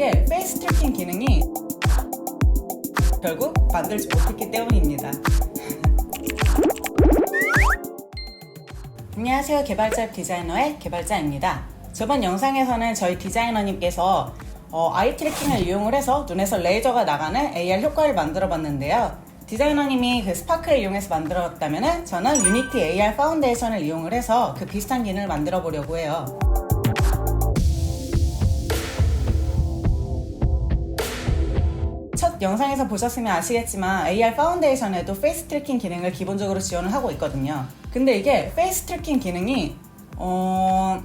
이게 페이스 트래킹 기능이 결국 만들지 못했기 때문입니다. 안녕하세요. 개발자 디자이너의 개발자입니다. 저번 영상에서는 저희 디자이너님께서 어, 아이 트래킹을 이용을 해서 눈에서 레이저가 나가는 AR 효과를 만들어 봤는데요. 디자이너님이 그 스파크를 이용해서 만들었다면 저는 유니티 AR 파운데이션을 이용을 해서 그 비슷한 기능을 만들어 보려고 해요. 영상에서 보셨으면 아시겠지만 AR 파운데이션에도 페이스 트래킹 기능을 기본적으로 지원을 하고 있거든요. 근데 이게 페이스 트래킹 기능이 어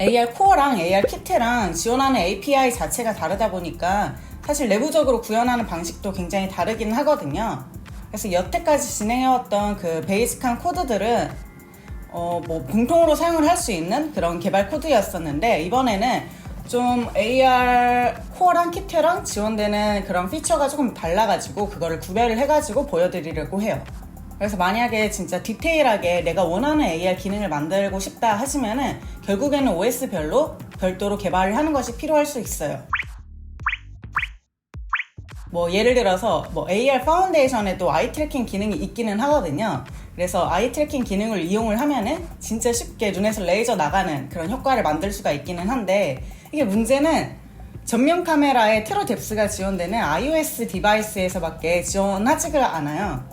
AR 코어랑 AR 키트랑 지원하는 API 자체가 다르다 보니까 사실 내부적으로 구현하는 방식도 굉장히 다르긴 하거든요. 그래서 여태까지 진행해왔던 그 베이직한 코드들은 어, 뭐 공통으로 사용을 할 수 있는 그런 개발 코드였었는데 이번에는 좀 AR 코어랑 키트랑 지원되는 그런 피처가 조금 달라가지고 그거를 구별을 해가지고 보여드리려고 해요. 그래서 만약에 진짜 디테일하게 내가 원하는 AR 기능을 만들고 싶다 하시면은 결국에는 OS별로 별도로 개발을 하는 것이 필요할 수 있어요. 뭐 예를 들어서 뭐 AR 파운데이션에도 아이 트래킹 기능이 있기는 하거든요. 그래서 아이 트래킹 기능을 이용을 하면은 진짜 쉽게 눈에서 레이저 나가는 그런 효과를 만들 수가 있기는 한데 이게 문제는 전면 카메라에 트루 뎁스가 지원되는 iOS 디바이스에서밖에 지원하지가 않아요.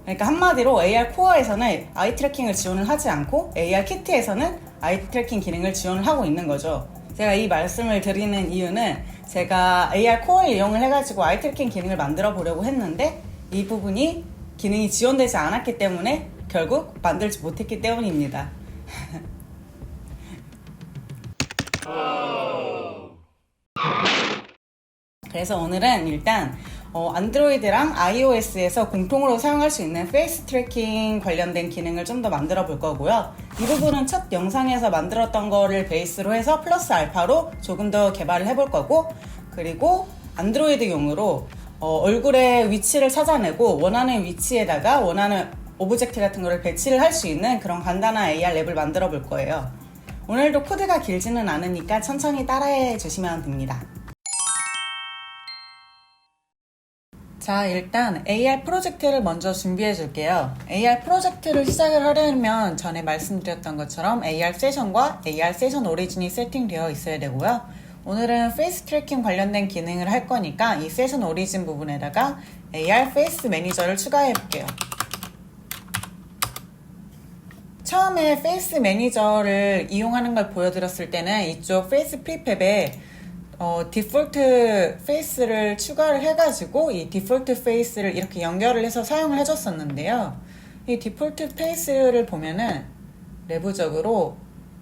그러니까 한마디로 AR 코어에서는 아이 트래킹을 지원을 하지 않고 AR 키트에서는 아이 트래킹 기능을 지원을 하고 있는 거죠. 제가 이 말씀을 드리는 이유는 제가 AR 코어를 이용을 해가지고 아이 트래킹 기능을 만들어 보려고 했는데 이 부분이 기능이 지원되지 않았기 때문에 결국 만들지 못했기 때문입니다. 그래서 오늘은 일단 어, 안드로이드랑 iOS에서 공통으로 사용할 수 있는 페이스 트래킹 관련된 기능을 좀 더 만들어 볼 거고요. 이 부분은 첫 영상에서 만들었던 거를 베이스로 해서 플러스 알파로 조금 더 개발을 해볼 거고 그리고 안드로이드용으로 어, 얼굴의 위치를 찾아내고 원하는 위치에다가 원하는 오브젝트 같은 거를 배치를 할 수 있는 그런 간단한 AR 랩을 만들어 볼 거예요. 오늘도 코드가 길지는 않으니까 천천히 따라해 주시면 됩니다. 자, 일단 AR 프로젝트를 먼저 준비해 줄게요. AR 프로젝트를 시작을 하려면 전에 말씀드렸던 것처럼 AR 세션과 AR 세션 오리진이 세팅되어 있어야 되고요. 오늘은 페이스 트래킹 관련된 기능을 할 거니까 이 세션 오리진 부분에다가 AR 페이스 매니저를 추가해 볼게요. 처음에 페이스 매니저를 이용하는 걸 보여드렸을 때는 이쪽 페이스 프리팹에 어, 디폴트 페이스를 추가를 해가지고 이 디폴트 페이스를 이렇게 연결을 해서 사용을 해줬었는데요. 이 디폴트 페이스를 보면은 내부적으로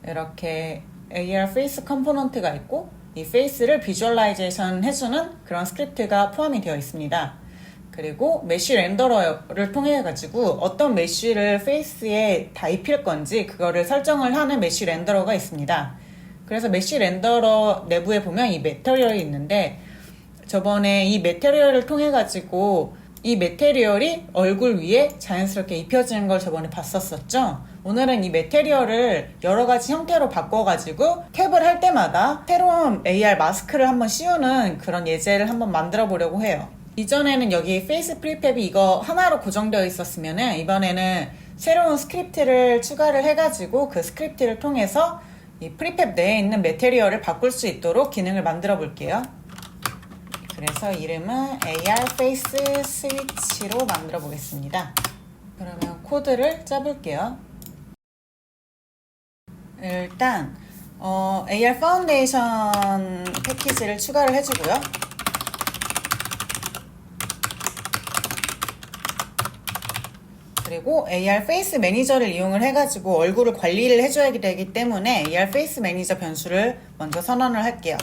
이렇게 AR 페이스 컴포넌트가 있고 이 페이스를 비주얼라이제이션 해주는 그런 스크립트가 포함이 되어 있습니다. 그리고 메쉬 렌더러를 통해 가지고 어떤 메쉬를 페이스에 다 입힐 건지 그거를 설정을 하는 메쉬 렌더러가 있습니다. 그래서 메쉬 렌더러 내부에 보면 이 메터리얼이 있는데 저번에 이 메테리얼을 통해 가지고 이 메테리얼이 얼굴 위에 자연스럽게 입혀지는 걸 저번에 봤었었죠. 오늘은 이 메테리얼을 여러 가지 형태로 바꿔가지고 탭을 할 때마다 새로운 AR 마스크를 한번 씌우는 그런 예제를 한번 만들어 보려고 해요. 이전에는 여기 페이스 프리팹이 이거 하나로 고정되어 있었으면 이번에는 새로운 스크립트를 추가를 해가지고 그 스크립트를 통해서 이 프리팹 내에 있는 메테리얼을 바꿀 수 있도록 기능을 만들어 볼게요. 그래서 이름은 AR 페이스 스위치로 만들어 보겠습니다. 그러면 코드를 짜볼게요. 일단 어, AR 파운데이션 패키지를 추가를 해주고요. 그리고 AR 페이스 매니저를 이용을 해가지고 얼굴을 관리를 해줘야 되기 때문에 AR 페이스 매니저 변수를 먼저 선언을 할게요.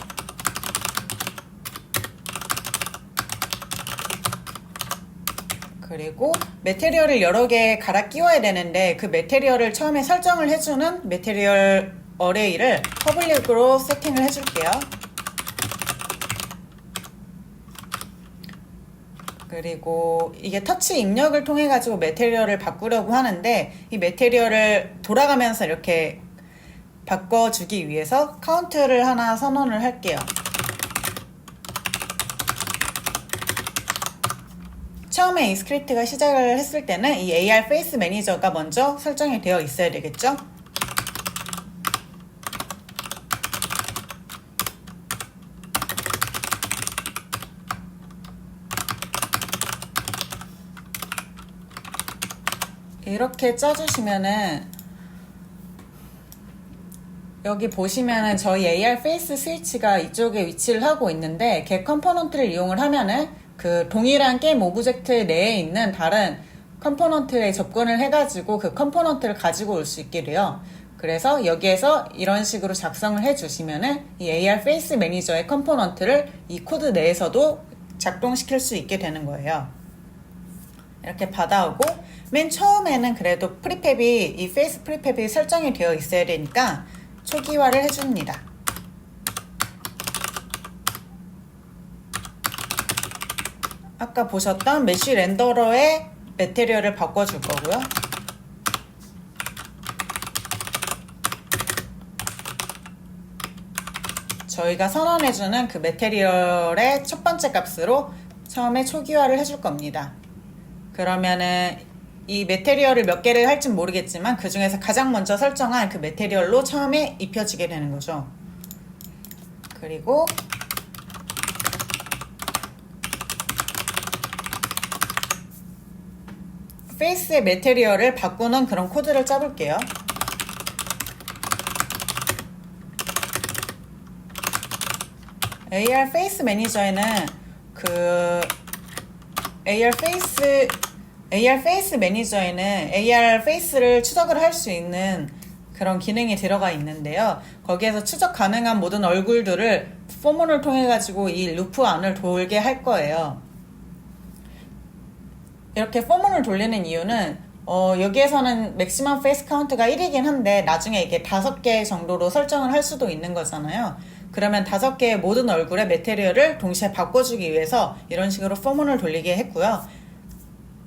그리고 메테리얼을 여러 개 갈아 끼워야 되는데 그 메테리얼을 처음에 설정을 해주는 메테리얼 어레이를 퍼블릭으로 세팅을 해줄게요. 그리고 이게 터치 입력을 통해 가지고 메테리얼을 바꾸려고 하는데 이 메테리얼을 돌아가면서 이렇게 바꿔주기 위해서 카운트를 하나 선언을 할게요. 처음에 이 스크립트가 시작을 했을 때는 이 AR 페이스 매니저가 먼저 설정이 되어 있어야 되겠죠? 이렇게 짜주시면은 여기 보시면은 저희 AR 페이스 스위치가 이쪽에 위치를 하고 있는데 걔 컴포넌트를 이용을 하면은 그 동일한 게임 오브젝트 내에 있는 다른 컴포넌트에 접근을 해가지고 그 컴포넌트를 가지고 올 수 있게 돼요. 그래서 여기에서 이런 식으로 작성을 해주시면은 이 AR 페이스 매니저의 컴포넌트를 이 코드 내에서도 작동시킬 수 있게 되는 거예요. 이렇게 받아오고 맨 처음에는 그래도 프리팹이 이 페이스 프리팹이 설정이 되어 있어야 되니까 초기화를 해줍니다. 아까 보셨던 메쉬 렌더러의 매테리얼을 바꿔줄 거고요. 저희가 선언해주는 그 매테리얼의 첫 번째 값으로 처음에 초기화를 해줄 겁니다. 그러면은 이 매테리얼을 몇 개를 할진 모르겠지만 그 중에서 가장 먼저 설정한 그 매테리얼로 처음에 입혀지게 되는 거죠. 그리고 페이스의 매테리얼을 바꾸는 그런 코드를 짜볼게요. AR 페이스 매니저에는 그 AR 페이스 AR 페이스 매니저에는 AR 페이스를 추적을 할 수 있는 그런 기능이 들어가 있는데요. 거기에서 추적 가능한 모든 얼굴들을 포문을 통해 가지고 이 루프 안을 돌게 할 거예요. 이렇게 포문을 돌리는 이유는 어, 여기에서는 맥시멈 페이스 카운트가 1이긴 한데 나중에 이게 5개 정도로 설정을 할 수도 있는 거잖아요. 그러면 5개의 모든 얼굴의 매테리얼을 동시에 바꿔주기 위해서 이런 식으로 포문을 돌리게 했고요.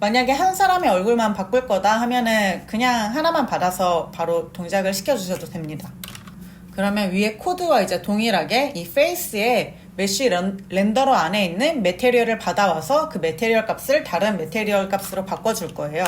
만약에 한 사람의 얼굴만 바꿀 거다 하면은 그냥 하나만 받아서 바로 동작을 시켜주셔도 됩니다. 그러면 위에 코드와 이제 동일하게 이 페이스에 메쉬 렌- 렌더러 안에 있는 매테리얼을 받아와서 그 매테리얼 값을 다른 매테리얼 값으로 바꿔줄 거예요.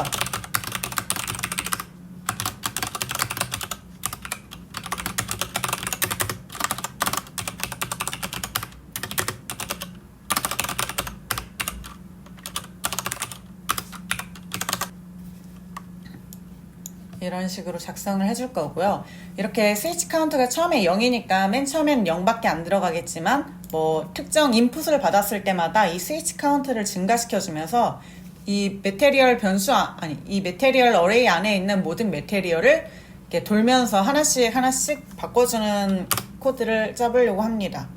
이런 식으로 작성을 해줄 거고요. 이렇게 스위치 카운트가 처음에 0이니까 맨 처음엔 0밖에 안 들어가겠지만 뭐 특정 인풋을 받았을 때마다 이 스위치 카운트를 증가시켜주면서 이 메테리얼 변수 아, 아니 이 메테리얼 어레이 안에 있는 모든 메테리얼을 이렇게 돌면서 하나씩 하나씩 바꿔주는 코드를 짜보려고 합니다.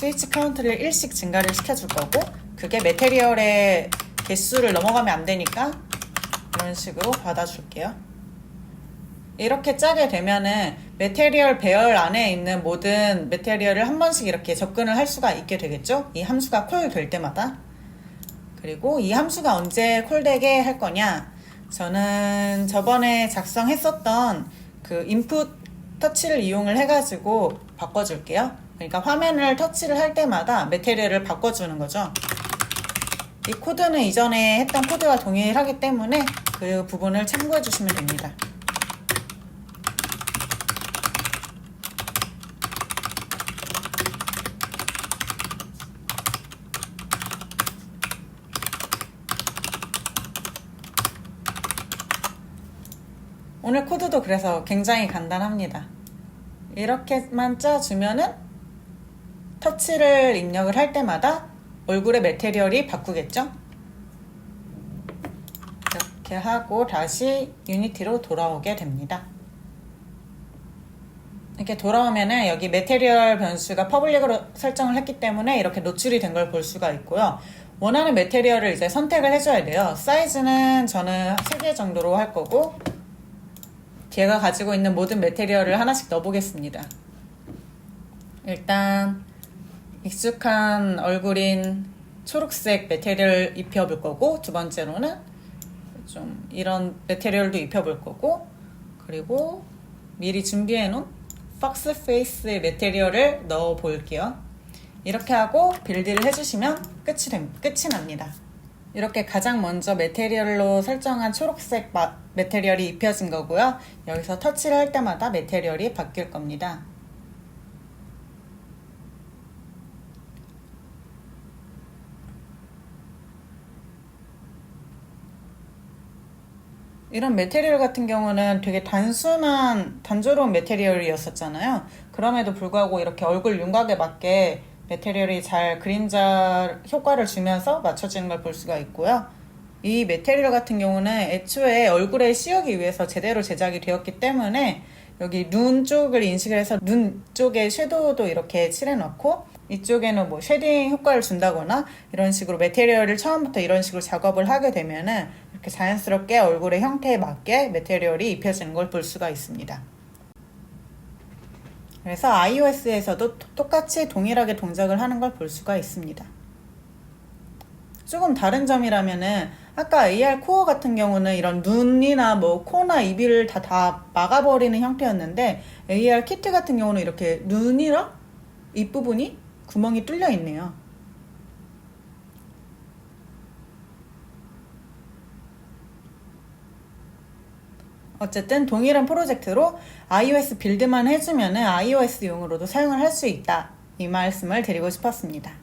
스위치 카운트를 1씩 증가를 시켜줄 거고 그게 메테리얼의 개수를 넘어가면 안 되니까 이런 식으로 받아줄게요. 이렇게 짜게 되면은 메테리얼 배열 안에 있는 모든 메테리얼을 한 번씩 이렇게 접근을 할 수가 있게 되겠죠? 이 함수가 콜 될 때마다. 그리고 이 함수가 언제 콜되게 할 거냐? 저는 저번에 작성했었던 그 인풋 터치를 이용을 해가지고 바꿔줄게요. 그러니까 화면을 터치를 할 때마다 메테리얼을 바꿔주는 거죠. 이 코드는 이전에 했던 코드와 동일하기 때문에 그 부분을 참고해 주시면 됩니다. 오늘 코드도 그래서 굉장히 간단합니다. 이렇게만 짜주면은 터치를 입력을 할 때마다 얼굴의 매테리얼이 바꾸겠죠? 이렇게 하고 다시 유니티로 돌아오게 됩니다. 이렇게 돌아오면은 여기 매테리얼 변수가 퍼블릭으로 설정을 했기 때문에 이렇게 노출이 된 걸 볼 수가 있고요. 원하는 매테리얼을 이제 선택을 해줘야 돼요. 사이즈는 저는 3개 정도로 할 거고 걔가 가지고 있는 모든 매테리얼을 하나씩 넣어보겠습니다. 일단 익숙한 얼굴인 초록색 메테리얼 입혀볼 거고 두 번째로는 좀 이런 메테리얼도 입혀볼 거고 그리고 미리 준비해 놓은 박스 페이스의 메테리얼을 넣어 볼게요. 이렇게 하고 빌드를 해주시면 끝이, 됨, 끝이 납니다. 이렇게 가장 먼저 메테리얼로 설정한 초록색 마- 메테리얼이 입혀진 거고요. 여기서 터치를 할 때마다 메테리얼이 바뀔 겁니다. 이런 메테리얼 같은 경우는 되게 단순한 단조로운 메테리얼이었었잖아요. 그럼에도 불구하고 이렇게 얼굴 윤곽에 맞게 메테리얼이 잘 그림자 효과를 주면서 맞춰지는 걸 볼 수가 있고요. 이 메테리얼 같은 경우는 애초에 얼굴에 씌우기 위해서 제대로 제작이 되었기 때문에 여기 눈 쪽을 인식을 해서 눈 쪽에 섀도우도 이렇게 칠해놓고 이쪽에는 뭐 쉐딩 효과를 준다거나 이런 식으로 메테리얼을 처음부터 이런 식으로 작업을 하게 되면은 이렇게 자연스럽게 얼굴의 형태에 맞게 메테리얼이 입혀지는 걸 볼 수가 있습니다. 그래서 iOS에서도 똑같이 동일하게 동작을 하는 걸 볼 수가 있습니다. 조금 다른 점이라면은 아까 AR 코어 같은 경우는 이런 눈이나 뭐 코나 입을 다, 다 막아버리는 형태였는데 AR 키트 같은 경우는 이렇게 눈이랑 입 부분이 구멍이 뚫려 있네요. 어쨌든 동일한 프로젝트로 iOS 빌드만 해주면은 iOS용으로도 사용을 할 수 있다. 이 말씀을 드리고 싶었습니다.